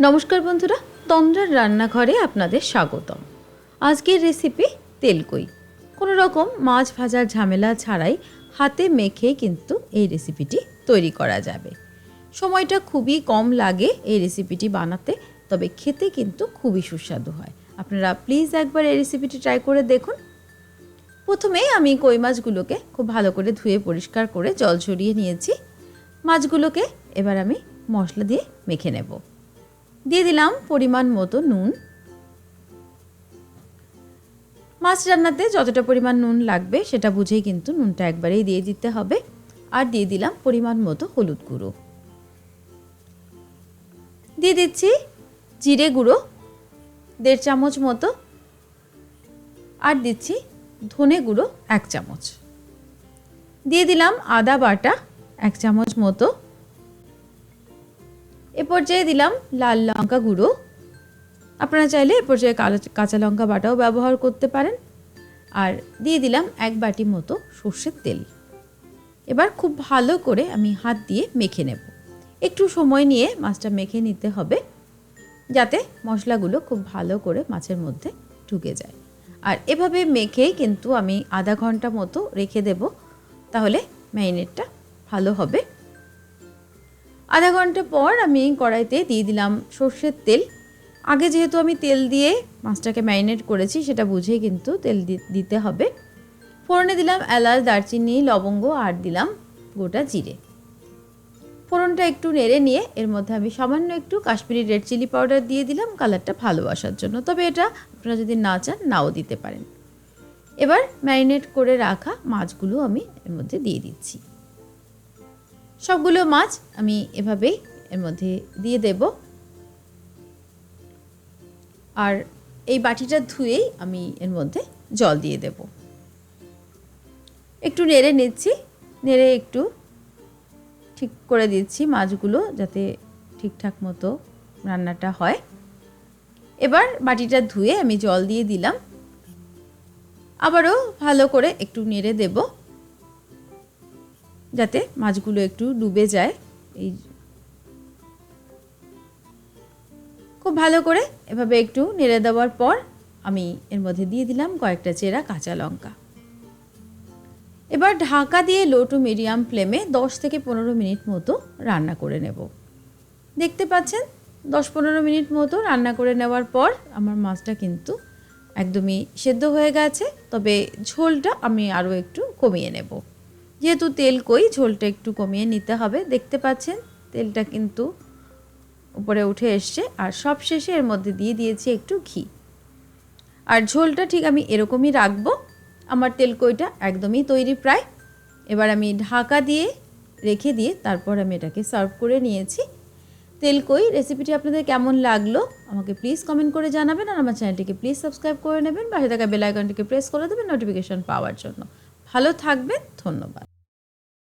নমস্কার বন্ধুরা, তন্দ্রার রান্নাঘরে আপনাদের স্বাগতম। আজকের রেসিপি তেলকই। কোনো রকম মাছ ভাজার ঝামেলা ছাড়াই হাতে মেখে কিন্তু এই রেসিপিটি তৈরি করা যাবে। সময়টা খুবই কম লাগে এই রেসিপিটি বানাতে, তবে খেতে কিন্তু খুবই সুস্বাদু হয়। আপনারা প্লিজ একবার এই রেসিপিটি ট্রাই করে দেখুন। প্রথমে আমি কই মাছগুলোকে খুব ভালো করে ধুয়ে পরিষ্কার করে জল ঝরিয়ে নিয়েছি। মাছগুলোকে এবার আমি মশলা দিয়ে মেখে নেব। দিয়ে দিলাম পরিমাণ মতো নুন। মাছ রান্নাতে যতটা পরিমাণ নুন লাগবে সেটা বুঝেই কিন্তু নুনটা একবারেই দিয়ে দিতে হবে। আর দিয়ে দিলাম পরিমাণ মতো হলুদ গুঁড়ো। দিয়ে দিচ্ছি জিরে গুঁড়ো, দেড় চামচ মতো। আর দিচ্ছি ধনে গুঁড়ো এক চামচ। দিয়ে দিলাম আদা বাটা এক চামচ মতো। এ পর্যায়ে দিলাম লাল লঙ্কা গুঁড়ো। আপনারা চাইলে এ পর্যায়ে কাঁচা লঙ্কা বাটাও ব্যবহার করতে পারেন। আর দিয়ে দিলাম এক বাটি মতো সর্ষের তেল। এবার খুব ভালো করে আমি হাত দিয়ে মেখে নেব। একটু সময় নিয়ে মাছটা মেখে নিতে হবে, যাতে মশলাগুলো খুব ভালো করে মাছের মধ্যে ঢুকে যায়। আর এভাবে মেখেই কিন্তু আমি আধা ঘণ্টা মতো রেখে দেব, তাহলে ম্যারিনেটটা ভালো হবে। আধা ঘণ্টা পর আমি কড়াইতে দিয়ে দিলাম সর্ষের তেল। আগে যেহেতু আমি তেল দিয়ে মাছটাকে ম্যারিনেট করেছি, সেটা বুঝেই কিন্তু তেল দিতে হবে। ফোড়নে দিলাম এলাচ, দারচিনি, লবঙ্গ আর দিলাম গোটা জিরে। ফোড়নটা একটু নেড়ে নিয়ে এর মধ্যে আমি সামান্য একটু কাশ্মীরি রেড চিলি পাউডার দিয়ে দিলাম, কালারটা ভালো আসার জন্য। তবে এটা আপনারা যদি না চান, নাও দিতে পারেন। এবার ম্যারিনেট করে রাখা মাছগুলো আমি এর মধ্যে দিয়ে দিচ্ছি। সবগুলো মাছ আমি এভাবেই এর মধ্যে দিয়ে দেব। আর এই বাটিটা ধুয়েই আমি এর মধ্যে জল দিয়ে দেব। একটু নেড়ে নিচ্ছি, নেড়ে একটু ঠিক করে দিচ্ছি মাছগুলো যাতে ঠিকঠাক মতো রান্নাটা হয়। এবার বাটিটা ধুয়ে আমি জল দিয়ে দিলাম। আবারও ভালো করে একটু নেড়ে দেব। যাতে মাছগুলো একটু ডুবে যায়। এই খুব ভালো করে এভাবে একটু নেড়ে দেওয়ার পর আমি এর মধ্যে দিয়ে দিলাম কয়েকটা চেরা কাঁচা লঙ্কা। এবার ঢাকা দিয়ে লো টু মিডিয়াম ফ্লেমে দশ থেকে পনেরো মিনিট মতো রান্না করে নেব। দেখতে পাচ্ছেন, দশ পনেরো মিনিট মতো রান্না করে নেওয়ার পর আমার মাছটা কিন্তু একদমই সেদ্ধ হয়ে গেছে, তবে ঝোলটা আমি আরও একটু কমিয়ে নেব। যেহেতু তেল কই, ঝোলটা একটু কমিয়ে নিতে হবে। দেখতে পাচ্ছেন, তেলটা কিন্তু উপরে উঠে এসছে। আর সব শেষে এর মধ্যে দিয়ে দিয়েছি একটু ঘি। আর ঝোলটা ঠিক আমি এরকমই রাখব। আমার তেলকইটা একদমই তৈরি প্রায়। এবার আমি ঢাকা দিয়ে রেখে দিয়ে তারপর আমি এটাকে সার্ভ করে নিয়েছি। তেলকই রেসিপিটি আপনাদের কেমন লাগল? আমাকে প্লিজ কমেন্ট করে জানাবেন। আর আমার চ্যানেলটিকে প্লিজ সাবস্ক্রাইব করে নেবেন। পাশে থাকা বেল আইকনটিকে প্রেস করে দেবেন নোটিফিকেশন পাওয়ার জন্য। ভালো থাকবেন, ধন্যবাদ।